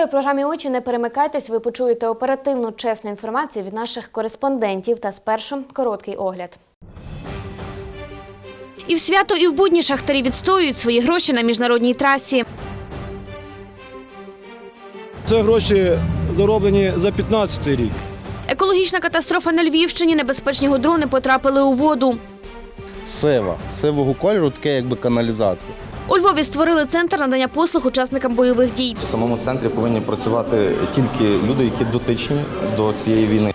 Далі у програмі очі не перемикайтесь. Ви почуєте оперативну чесну інформацію від наших кореспондентів. Та спершу короткий огляд. І в свято, і в будні шахтарі відстоюють свої гроші на міжнародній трасі. Це гроші зароблені за 15 рік. Екологічна катастрофа на Львівщині. Небезпечні гудрони потрапили у воду. сива, сивого кольору, таке якби каналізація. У Львові створили центр надання послуг учасникам бойових дій. В самому центрі повинні працювати тільки люди, які дотичні до цієї війни.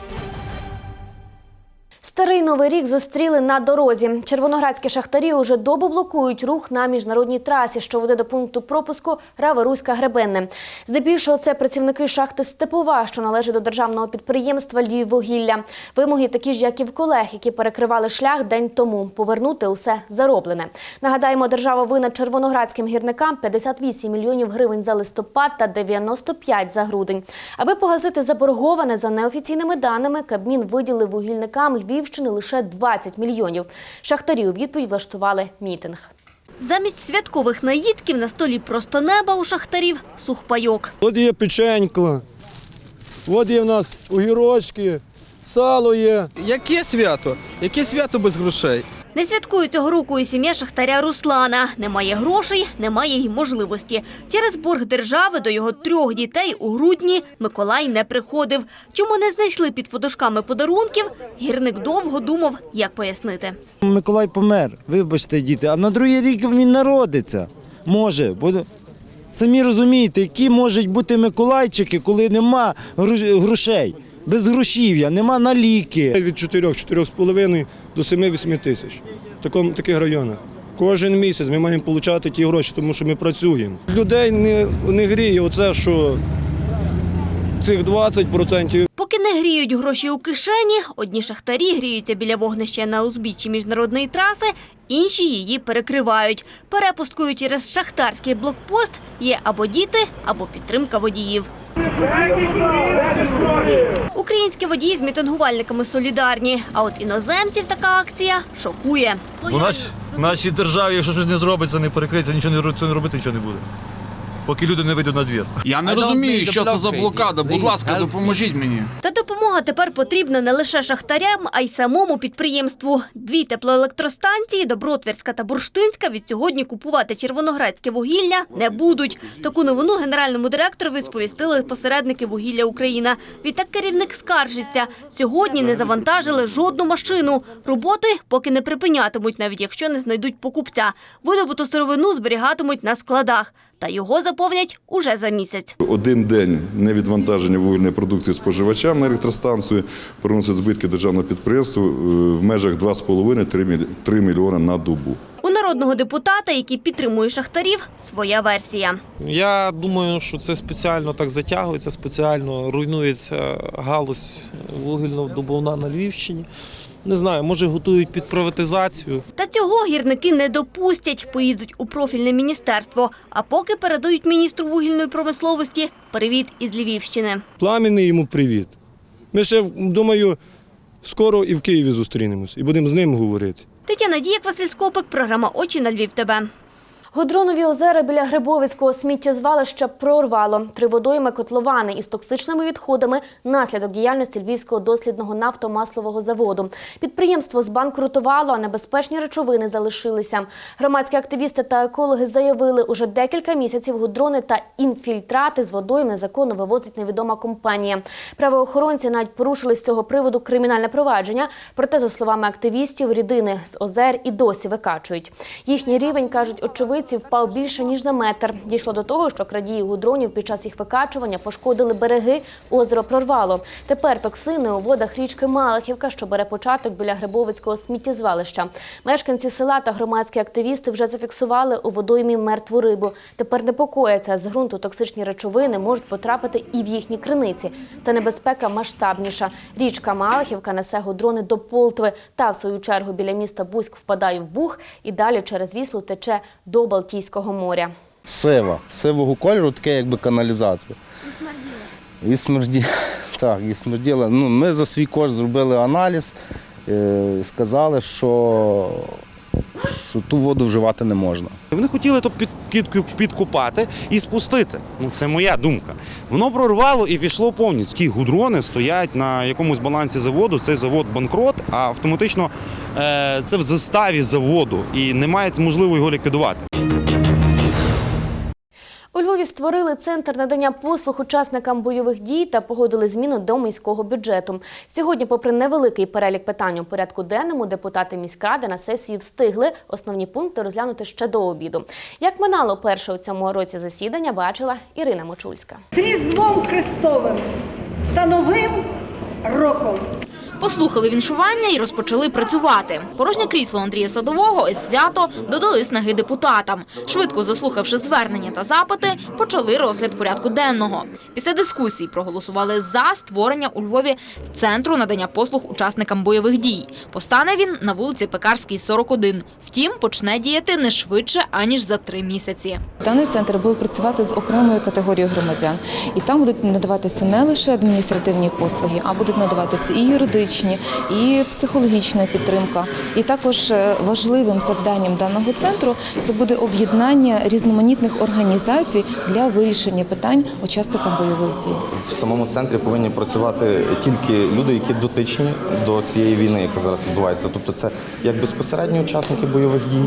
Старий новий рік зустріли на дорозі. Червоноградські шахтарі уже добу блокують рух на міжнародній трасі, що веде до пункту пропуску Рава-Руська Гребенне. Здебільшого це працівники шахти Степова, що належить до державного підприємства Львіввугілля. Вимоги такі ж, як і в колег, які перекривали шлях день тому. Повернути усе зароблене. Нагадаємо, держава винна червоноградським гірникам 58 мільйонів гривень за листопад та 95 за грудень. Аби погасити заборговане за неофіційними даними, Кабмін виділив вугільникам Львівщини лише 20 мільйонів. Шахтарі у відповідь влаштували мітинг. Замість святкових наїдків на столі просто неба у шахтарів сухпайок. От є печенько, от є в нас огірочки, сало є. Яке свято? Яке свято без грошей? Не святкує цього року і сім'я шахтаря Руслана. Немає грошей, немає й можливості. Через борг держави до його трьох дітей у грудні Миколай не приходив. Чому не знайшли під подушками подарунків? Гірник довго думав, як пояснити. Миколай помер, вибачте, діти, а на другий рік він народиться. Може, бо самі розумієте, які можуть бути Миколайчики, коли нема грош- грошей, без грошів'я, нема на ліки. Від 4-4,5 до 7-8 тисяч. В такому, таких районах. Кожен місяць ми маємо отримати ті гроші, тому що ми працюємо. Людей не, не гріє оце, що цих 20% Поки не гріють гроші у кишені, одні шахтарі гріються біля вогнища на узбіччі міжнародної траси, інші її перекривають. Перепусткою через шахтарський блокпост є або діти, або підтримка водіїв. Українські водії з мітингувальниками солідарні, а от іноземців така акція шокує. У нас, нашій державі, якщо щось не зробиться, не перекриється, нічого не робити, нічого не буде. Поки люди не вийдуть на двір. Я не розумію, що це за блокада. Будь ласка, допоможіть мені. Та допомога тепер потрібна не лише шахтарям, а й самому підприємству. Дві теплоелектростанції Добротвірська та Бурштинська від сьогодні купувати червоноградське вугілля не будуть. Таку новину генеральному директорові сповістили посередники вугілля Україна. Відтак керівник скаржиться. Сьогодні не завантажили жодну машину. Роботи поки не припинятимуть, навіть якщо не знайдуть покупця. Видобуту сировину зберігатимуть на складах. Та його заповнять уже за місяць. Один день невідвантаження вугільної продукції споживачам на електростанцію приносить збитки державного підприємства е, в межах 2,5-3 мільйони на добу. У народного депутата, який підтримує шахтарів, своя версія. Я думаю, що це спеціально так затягується, спеціально руйнується галузь вугільно-добувна на Львівщині. Не знаю, може готують під приватизацію. Та цього гірники не допустять, поїдуть у профільне міністерство. А поки передають міністру вугільної промисловості привіт із Львівщини. пламінний йому привіт. Ми ще, думаю, скоро і в Києві зустрінемось і будемо з ним говорити. Тетяна Діяк, Василь Скопик, програма Очі на Львів. ТБ. Гудронові озера біля Грибовицького сміттєзвалища прорвало. Три водойми котловани із токсичними відходами наслідок діяльності Львівського дослідного нафтомаслового заводу. Підприємство збанкрутувало, а небезпечні речовини залишилися. Громадські активісти та екологи заявили, уже декілька місяців гудрони та інфільтрати з водойм незаконно вивозить невідома компанія. Правоохоронці навіть порушили з цього приводу кримінальне провадження. Проте, за словами активістів, рідини з озер і досі викачують. Їхній рівень, кажуть очевидці, впав більше ніж на метр. Дійшло до того, що крадії гудронів під час їх викачування пошкодили береги, озеро прорвало. Тепер токсини у водах річки Малахівка, що бере початок біля Грибовицького сміттєзвалища. Мешканці села та громадські активісти вже зафіксували у водоймі мертву рибу. Тепер непокояться, з ґрунту токсичні речовини можуть потрапити і в їхні криниці. Та небезпека масштабніша. Річка Малахівка несе гудрони до Полтви та, в свою чергу, біля міста Бузьк впадає в Буг і далі через Віслу тече до Балтійського моря. Сива, сивого кольору, таке якби каналізація. І смерділа. Так, і смерділа. Ну, ми за свій кошт зробили аналіз, е, сказали, що, що ту воду вживати не можна. Вони хотіли то під, під, підкопати і спустити. Ну це моя думка. Воно прорвало і пішло повністю. Ті гудрони стоять на якомусь балансі заводу. Цей завод банкрот, а автоматично е, це в заставі заводу і немає можливості його ліквідувати. У Львові створили центр надання послуг учасникам бойових дій та погодили зміни до міського бюджету. Сьогодні, попри невеликий перелік питань у порядку денному, депутати міськради на сесії встигли основні пункти розглянути ще до обіду. Як минало перше у цьому році засідання, бачила Ірина Мочульська. з Різдвом Христовим та Новим роком. Послухали віншування і розпочали працювати. Порожнє крісло Андрія Садового і свято додали снаги депутатам. Швидко заслухавши звернення та запити, почали розгляд порядку денного. Після дискусій проголосували за створення у Львові центру надання послуг учасникам бойових дій. Постане він на вулиці Пекарській, 41. Втім, почне діяти не швидше аніж за три місяці. Даний центр буде працювати з окремою категорією громадян, і там будуть надаватися не лише адміністративні послуги, а будуть надаватися і юридичні, і психологічна підтримка. І також е, важливим завданням даного центру це буде об'єднання різноманітних організацій для вирішення питань учасникам бойових дій. В самому центрі повинні працювати тільки люди, які дотичні до цієї війни, яка зараз відбувається. Тобто, це як безпосередні учасники бойових дій,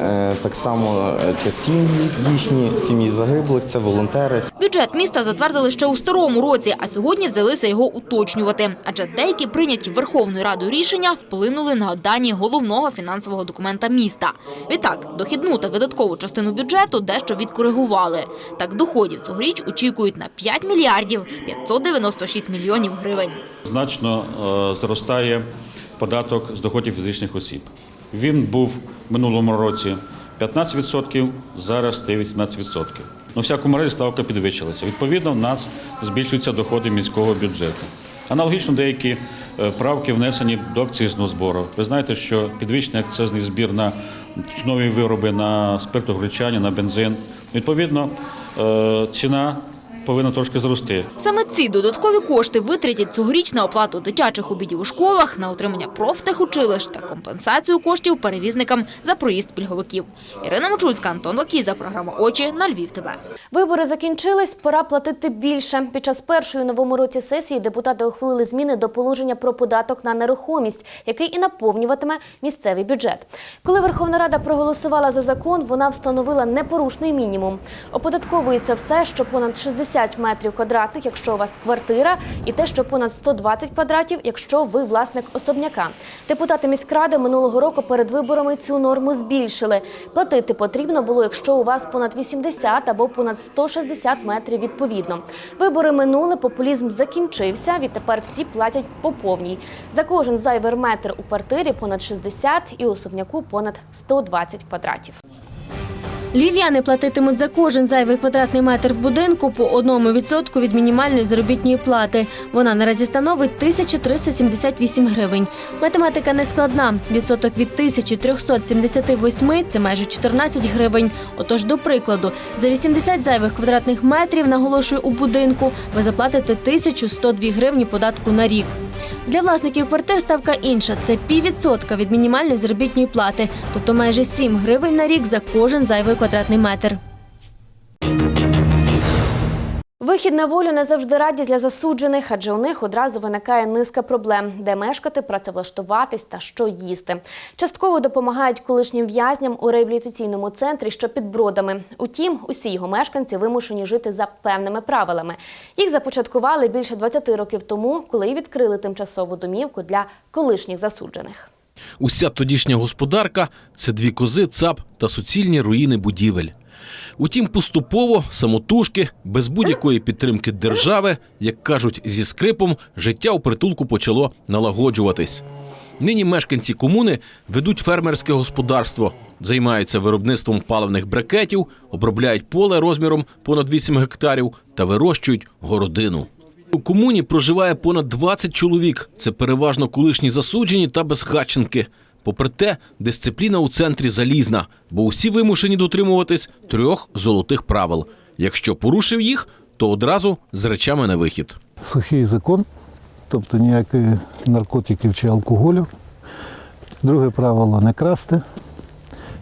е, так само е, це сім'ї їхні, сім'ї загиблих, це волонтери. Бюджет міста затвердили ще у старому році, а сьогодні взялися його уточнювати. Адже деякі прийняті Верховною Радою рішення вплинули на дані головного фінансового документа міста. Відтак, дохідну та видаткову частину бюджету дещо відкоригували. Так, доходів цьогоріч очікують на 5 мільярдів 596 мільйонів гривень. значно е, зростає податок з доходів фізичних осіб. Він був минулому році 15%, зараз стає 18%. Ну, всякому разі ставка підвищилася. Відповідно, в нас збільшуються доходи міського бюджету. Аналогічно деякі правки внесені до акцизного збору. Ви знаєте, що підвищений акцизний збір на нові вироби, на спиртогречання, на бензин. Відповідно, е, ціна повинна трошки зрости. Саме ці додаткові кошти витратять цьогоріч на оплату дитячих обідів у школах, на отримання профтехучилищ та компенсацію коштів перевізникам за проїзд пільговиків. Ірина Мочульська, Антон Лакіза, програма «Очі» на Львів ТВ. Вибори закінчились, пора платити більше. Під час першої новому році сесії депутати ухвалили зміни до положення про податок на нерухомість, який і наповнюватиме місцевий бюджет. Коли Верховна Рада проголосувала за закон, вона встановила непорушний мінімум. Оподатковується все, що понад 60 метрів квадратних, якщо у вас квартира, і те, що понад 120 квадратів, якщо ви власник особняка. Депутати міськради минулого року перед виборами цю норму збільшили. Платити потрібно було, якщо у вас понад 80 або понад 160 метрів відповідно. Вибори минули, популізм закінчився. Відтепер всі платять по повній. За кожен зайвий метр у квартирі понад 60 і особняку понад 120 квадратів. Львів'яни платитимуть за кожен зайвий квадратний метр в будинку по 1% від мінімальної заробітної плати. Вона наразі становить 1378 гривень. Математика не складна. Відсоток від 1378 – це майже 14 гривень. Отож, до прикладу, за 80 зайвих квадратних метрів, наголошую, у будинку, ви заплатите 1102 гривні податку на рік. Для власників квартир ставка інша це піввідсотка від мінімальної заробітної плати, тобто майже 7 гривень на рік за кожен зайвий квадратний метр. Вихід на волю не завжди радість для засуджених, адже у них одразу виникає низка проблем, де мешкати, працевлаштуватись та що їсти. Частково допомагають колишнім в'язням у реабілітаційному центрі, що під бродами. Утім, усі його мешканці вимушені жити за певними правилами. Їх започаткували більше 20 років тому, коли відкрили тимчасову домівку для колишніх засуджених. Уся тодішня господарка це дві кози, цап та суцільні руїни будівель. Утім, поступово, самотужки, без будь-якої підтримки держави, як кажуть, зі скрипом, життя у притулку почало налагоджуватись. Нині мешканці комуни ведуть фермерське господарство, займаються виробництвом паливних брикетів, обробляють поле розміром понад 8 гектарів та вирощують городину. У комуні проживає понад 20 чоловік. Це переважно колишні засуджені та безхатченки. Попри те, дисципліна у центрі залізна, бо усі вимушені дотримуватись трьох золотих правил. Якщо порушив їх, то одразу з речами на вихід. Сухий закон, тобто ніяких наркотиків чи алкоголю. Друге правило не красти.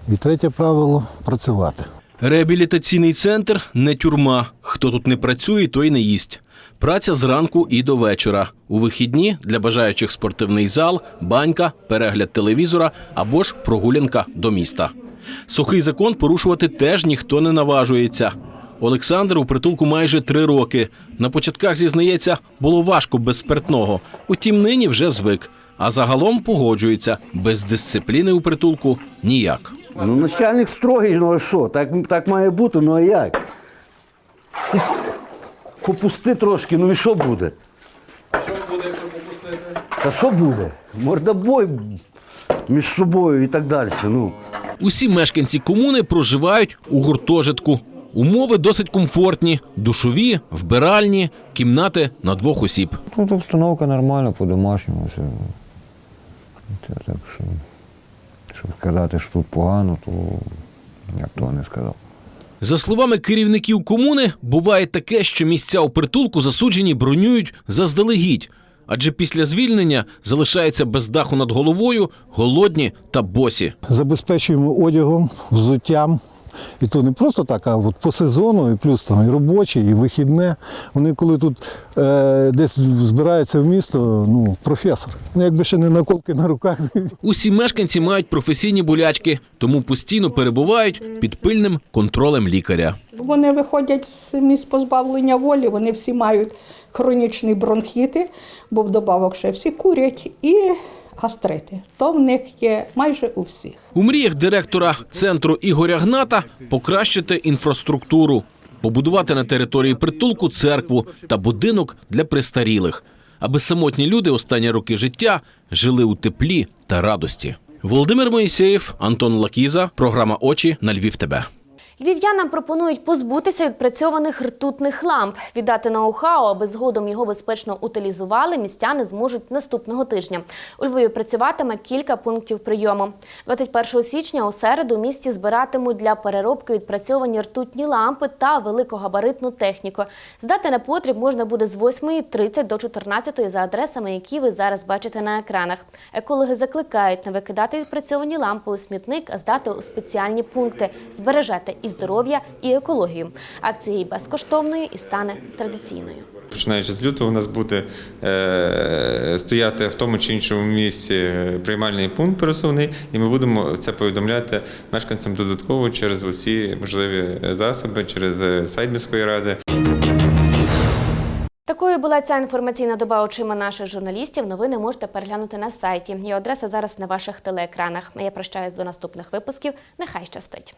І третє правило працювати. Реабілітаційний центр не тюрма. Хто тут не працює, той не їсть. Праця зранку і до вечора. У вихідні для бажаючих спортивний зал, банька, перегляд телевізора або ж прогулянка до міста. Сухий закон порушувати теж ніхто не наважується. Олександр у притулку майже три роки. На початках зізнається, було важко без спиртного. Утім, нині вже звик. А загалом погоджується без дисципліни у притулку ніяк. Ну, начальник строгий, ну а що? Так, так має бути, ну а як? Ти Попусти трошки, ну і що буде? Що буде, якщо попустити? Та що буде? Мордобой між собою і так далі. Ну. Усі мешканці комуни проживають у гуртожитку. Умови досить комфортні: душові, вбиральні, кімнати на двох осіб. Тут обстановка нормальна, по-домашньому все. Це так що, щоб сказати, що тут погано, то я б того не сказав. За словами керівників комуни, буває таке, що місця у притулку засуджені бронюють заздалегідь, адже після звільнення залишаються без даху над головою, голодні та босі. Забезпечуємо одягом, взуттям. І то не просто так, а от по сезону, і плюс там і робоче, і вихідне. Вони коли тут е, десь збираються в місто, ну, професор. Ну, якби ще не наколки на руках. Усі мешканці мають професійні болячки, тому постійно перебувають під пильним контролем лікаря. Вони виходять з місць позбавлення волі, вони всі мають хронічні бронхіти, бо вдобавок ще всі курять і гастрити. То в них є майже у всіх. У мріях директора центру Ігоря Гната покращити інфраструктуру, побудувати на території притулку церкву та будинок для престарілих, аби самотні люди останні роки життя жили у теплі та радості. Володимир Моїсеєв, Антон Лакіза, програма Очі на Львів. ТБ. Львів'янам пропонують позбутися відпрацьованих ртутних ламп, віддати ноу-хау, аби згодом його безпечно утилізували. Містяни зможуть наступного тижня. У Львові працюватиме кілька пунктів прийому. 21 січня у середу місті збиратимуть для переробки відпрацьовані ртутні лампи та великогабаритну техніку. Здати на потріб можна буде з 8.30 до 14 за адресами, які ви зараз бачите на екранах. Екологи закликають не викидати відпрацьовані лампи у смітник, а здати у спеціальні пункти. Збережете і здоров'я, і екологію. Акція є безкоштовною і стане традиційною. Починаючи з лютого, у нас буде е, стояти в тому чи іншому місці е, приймальний пункт пересувний, і ми будемо це повідомляти мешканцям додатково через усі можливі засоби, через е, сайт міської ради. Такою була ця інформаційна доба очима наших журналістів. Новини можете переглянути на сайті. Її адреса зараз на ваших телеекранах. Я прощаюсь до наступних випусків. Нехай щастить.